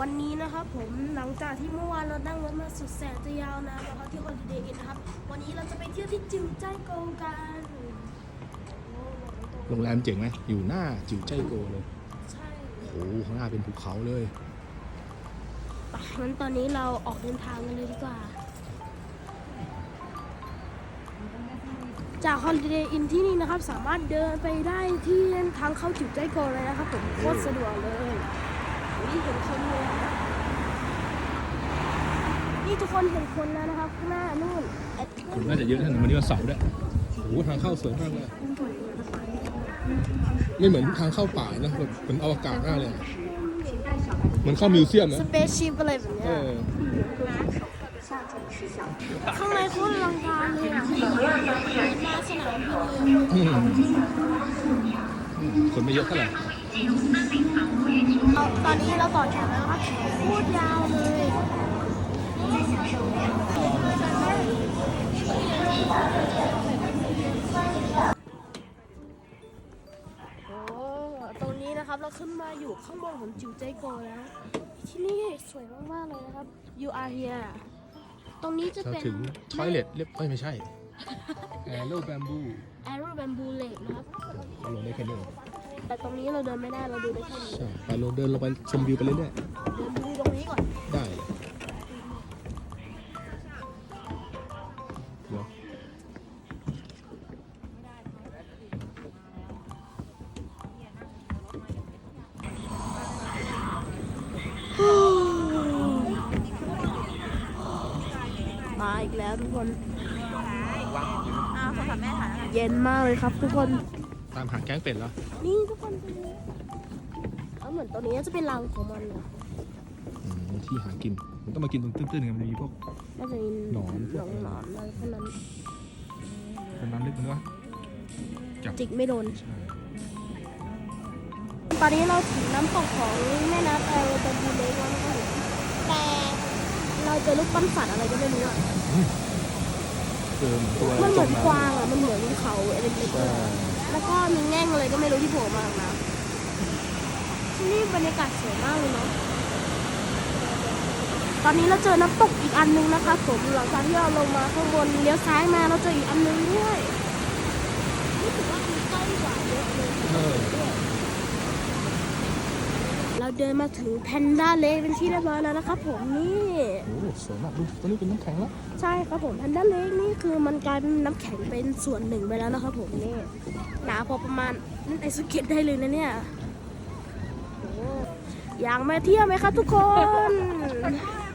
วันนี้นะครับผมหลังจากที่เมื่อวานเรานั่งรถมาสุดแสนจะยาวนานนะครับที่ฮอลิเดย์อินนะครับ วันนี้เราจะไปเที่ยวที่จิวใจโกวกันโอ้โหโรงแรมเจ๋งไหมอยู่หน้าจิวใจโกเลยใช่โอ้โหข้างหน้าเป็นภูเขาเลยไปงั้นตอนนี้เราออกเดินทางกันเลยดีกว่า จากฮอลิเดย์อินที่นี่นะครับ สามารถเดินไปได้ที่ทางเข้าจิวใจโกเลยนะครับผมโคตรสะดวกเลย นี่เห็นคนเลยนะครับนี่ทุกคนเห็นคนแล้วนะครับข้างหน้านู่นแอดคนน่าจะเยอะนะวันนี้วันเสาร์ด้วยโอ้โหทางเข้าสวยมากเลยไม่เหมือนทางเข้าป่านะแบบเหมือนอวกาศมากเลยอะเหมือนเข้ามิวเซียมนะสเปซชิพอะไรแบบเอเนี้ยอข้างในโคตรอลังการเลยอะมาสนามบินเลยอืมคนไม่เยอะเท่าไหร่เอา ตอนนี้เราต่อแถวแล้วนะครับพูดยาวเลยโอ้ตรงนี้นะครับเราขึ้นมาอยู่ข้างบนของจิวใจโกแล้ว ที่นี่สวยมากๆเลยนะครับ you are here ตรงนี้จะเราเป็น ถึงทอยเล็ตเรียบเอ้ยไม่ใช่แอโรแบมบู Arrow Bamboo Lake นะครับ ลงได้แค่นี้เอง แต่ตรงนี้เราเดินไม่ได้เราดูได้แค่นี้ใช่ไปลงเดินลงไปชมวิวไปเรื่อยเดินดูตรงนี้ก่อนๆได้เลยเดี๋ยวมาอีกแล้วทุกคน อ้าวโทรศัพท์แม่ถ่ายแล้วเย็นมากเลยครับทุกคนตามหาแก๊งเป็ดแล้วนี่ทุกคนตรงนี้เอาเหมือนตรงนี้จะเป็นรังของมันเหรออืมที่หากิน มันต้องมากินตรงตื้นๆไงมันจะมีพวก น่าจะมีหนอน หนอนหนอนอะไรพวกนั้นเป็นน้ำลึกมันวะจับจิกไม่โดนใช่ตอนนี้เราถึงน้ำตกของแม่น้ำแอลเบบูเล็กแล้วนะครับแต่เราเจอลูกปั้นสัตว์อะไรก็ไม่รู้อะเติมตัวมันเหมือนจกวางอะ มันเหมือนเขาเล็กๆใช่อะ แล้วก็มีแง่งอะไรก็ไม่รู้ที่โผล่มาจากน้ำที่นี่บรรยากาศสวยมากเลยเนาะตอนนี้เราเจอน้ำตกอีกอันนึงนะคะผมหลังจากที่เราลงมาข้างบนเลี้ยวซ้ายมาเราเจออีกอันนึงด้วยรู้สึกว่ามันใกล้กว่าเยอะเลย เราเดินมาถึงแพนด้าเลกเป็นที่เรียบร้อยแล้วนะครับผมนี่โอ้สวยมากดูตัวนี้เป็นน้ำแข็งแล้วใช่ครับผมแพนด้าเลกนี่คือมันกลายเป็นน้ำแข็งเป็นส่วนหนึ่งไปแล้วนะครับผมนี่หนาพอประมาณนั่นไอสเก็ตได้เลยนะเนี่ยอยากมาเที่ยวไหมคะทุกคน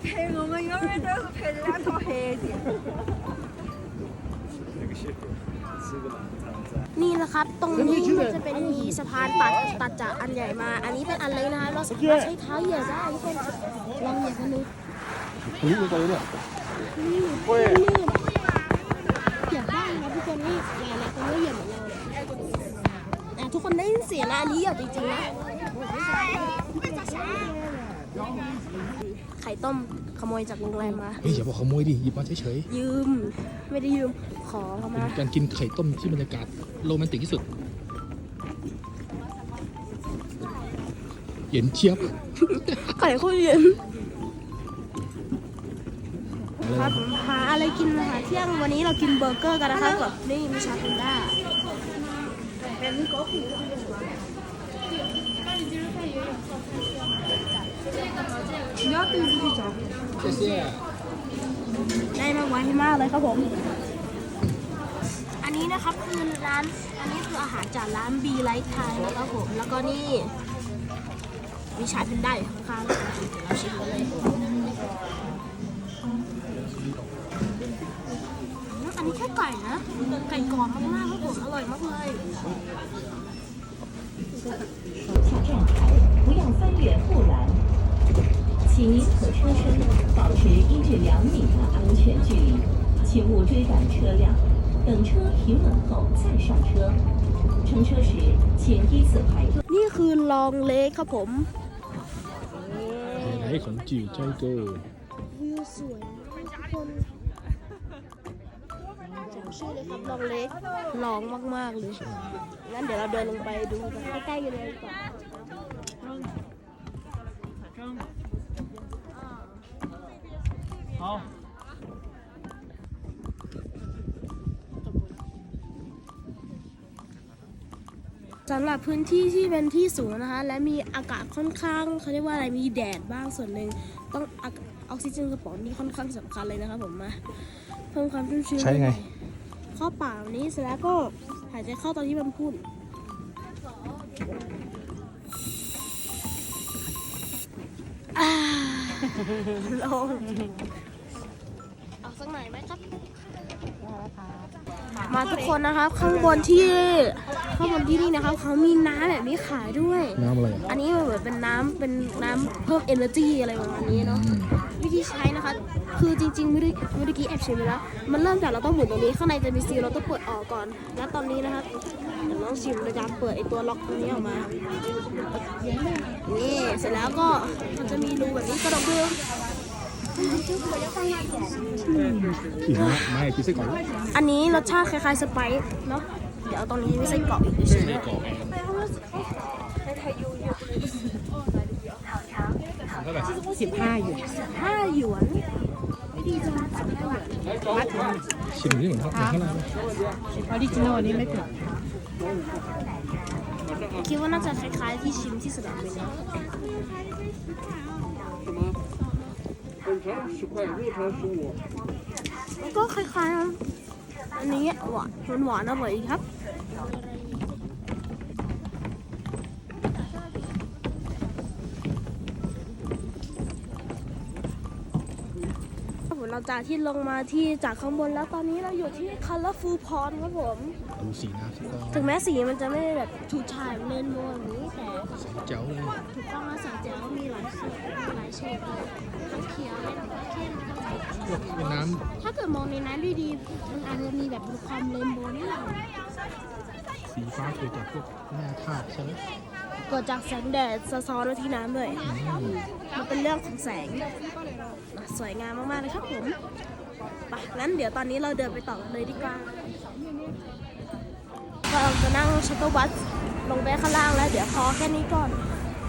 เพลงของมันก็ไม่ได้เพลงแล้วพอเฮสิ หละครับ ตรงนี้มันจะเป็นมีสะพานตัดตัดจากอันใหญ่มา อันนี้เป็นอันเล็กนะคะ เราสามารถใช้เท้าเหยียบได้ทุกคนลองเหยียบกันดูอุ้ยมันตัวนี้เนี่ยนี่เหยียบได้นะครับทุกคนนี่หลายๆคนก็เหยียบเหมือนเราเลยอะทุกคนได้ยินเสียงนะอันนี้เหยียบจริงๆนะ ไข่ต้มขโมยจากโรงแรมมา เฮ้ยอย่าบอกขโมยดิหยิบมาเฉยยืม ไม่ได้ยืมขอเขาๆเป็มานการกินไข่ต้มที่บรรยากาศโรแมนติกที่สุด เย็นเชียบไข่ข้าวเย็นอะไรครับนะผมหาอะไรกินอาหารเที่ยงวันนี้เรากินเบอร์เกอร์กันนะครับกับนี่มีชาเยอดตื่นที่จ๋จเงได้มากพี่มากเลยครับผม อันนี้นะครับคือร้าน อันนี้คืออาหารจากร้าน B Light Thai นะครับผม แล้วก็นี่ มีชาเป็นได้ข้างๆเดี๋ยวเราชิมกันเลยอันนี้แค่ไก่นะ ไก่กรอบมากๆครับผม อร่อยมากเลย 请您和车身保持一至两米的安全距离，请勿追赶车辆，等车停稳后再上车。乘车时，请依次排队。 นี่คือลองเล็กครับผม ไฮไลท์ของจิวใจโก วิวสวยมากทุกคนจำชื่อเลยครับลองเล็กลองมาก ๆ เลย งั้นเดี๋ยวเราเดินลงไปดูกันใกล้ๆกันเลยดีกว่า สำหรับพื้นที่ที่เป็นที่สูงนะคะ และมีอากาศค่อนข้างเขาเรียกว่าอะไรมีแดดบ้างส่วนหนึ่งต้องอากออกซิเจนกระป๋องนี่ค่อนข้างสำคัญเลยนะครับผมมาเพิ่มความชุ่มชื้นใช้ยังไงเข้าปากแบบนี้เสร็จแล้วก็หายใจเข้าตอนที่มันพูดอ่าลง ไหมครับ มาทุกคนนะครับ ข้างบนที่ข้างบนที่นี่นะครับเขามีน้ำแบบนี้ขายด้วย น้ำอะไรอะอันนี้มันเหมือนเป็นน้ำเป็นน้ำเพิ่ม energy อะไรประมาณนี้เนาะอืมวิธีใช้นะคะ คือจริงๆเมื่อกี้เมื่อกี้แอบชิมไปแล้ว มันเริ่มจากเราต้องหมุนตรงนี้ ข้างในจะมีซีลเราต้องเปิดออกก่อน แล้วตอนนี้นะครับเดี๋ยวลองชิมโดยการเปิดไอตัวล็อกตรงนี้ออกมา นี่ เสร็จแล้วก็มันจะมีรูแบบนี้กระดกเบือ อีกนะไม่กินไส้กรอกอันนี้รสชาติคล้ายๆสไปซ์เนาะ เดี๋ยวเอาตรงนี้ไม่ใส่กรอกอีกใช่ไหกอท่าสิบห้าหยวนห้าหยวนมัดหนึ่งชิมนี่เหมือนกันข้วออริจินอลนี่ไม่เผ็ดคิดว่าน่าจะคล้ายๆที่ชิมที่สนามบินเนาะ มันก็คล้ายๆอันนี้หวานหวานอร่อยครับ ครับผมเราจากที่ลงมาที่จากข้างบนแล้วตอนนี้เราอยู่ที่ Colorful Pond ครับผมดูสีน้ำสิก็ถึงแม้สีมันจะไม่ได้แบบชูชายเล่นโบแบบนี้แต่เจ๋วเลยถูกต้องแล้วสายแจ๋วมีหลายสีมีหลายเฉดเลยทั้งเขียวและเข้มทั้งไหนพวกเป็นน้ถ้าเกิดมองในนั้นดีๆมันอาจจะมีแบบความเรนโบว์นิดหน่อยำสีฟ้าเกิดจากพวกแร่ธาตุใช่ไหมเกิดจากแสงแดดสะท้อนมาที่น้ำเลยอืมมันเป็นเรื่องของแสง สวยงามมากๆเลยครับผมไปงั้นเดี๋ยวตอนนี้เราเดินไปต่อเลยดีกว่าเราจะนั่งชัตเตอร์บัสลงไปข้างล่างแล้ว เดี๋ยวพอแค่นี้ก่อน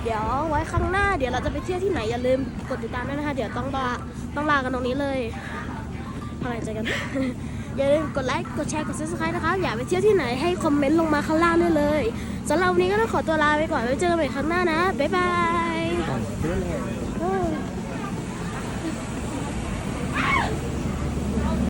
เดี๋ยวไว้ข้างหน้า เดี๋ยวเราจะไปเที่ยวที่ไหนอย่าลืมกดติดตามด้วยนะคะ เดี๋ยวต้องลาต้องลากันตรงนี้เลยเท่าไหร่เจกันอย่าลืมกดไลค์ กดแชร์ กด subscribe นะคะ อยากไปเที่ยวที่ไหนให้คอมเมนต์ลงมาข้างล่างได้เลยสำหรับวันนี้ก็ต้องขอตัวลาไปก่อน ไว้เจอกันใหม่ครั้งหน้านะ บ๊ายบาย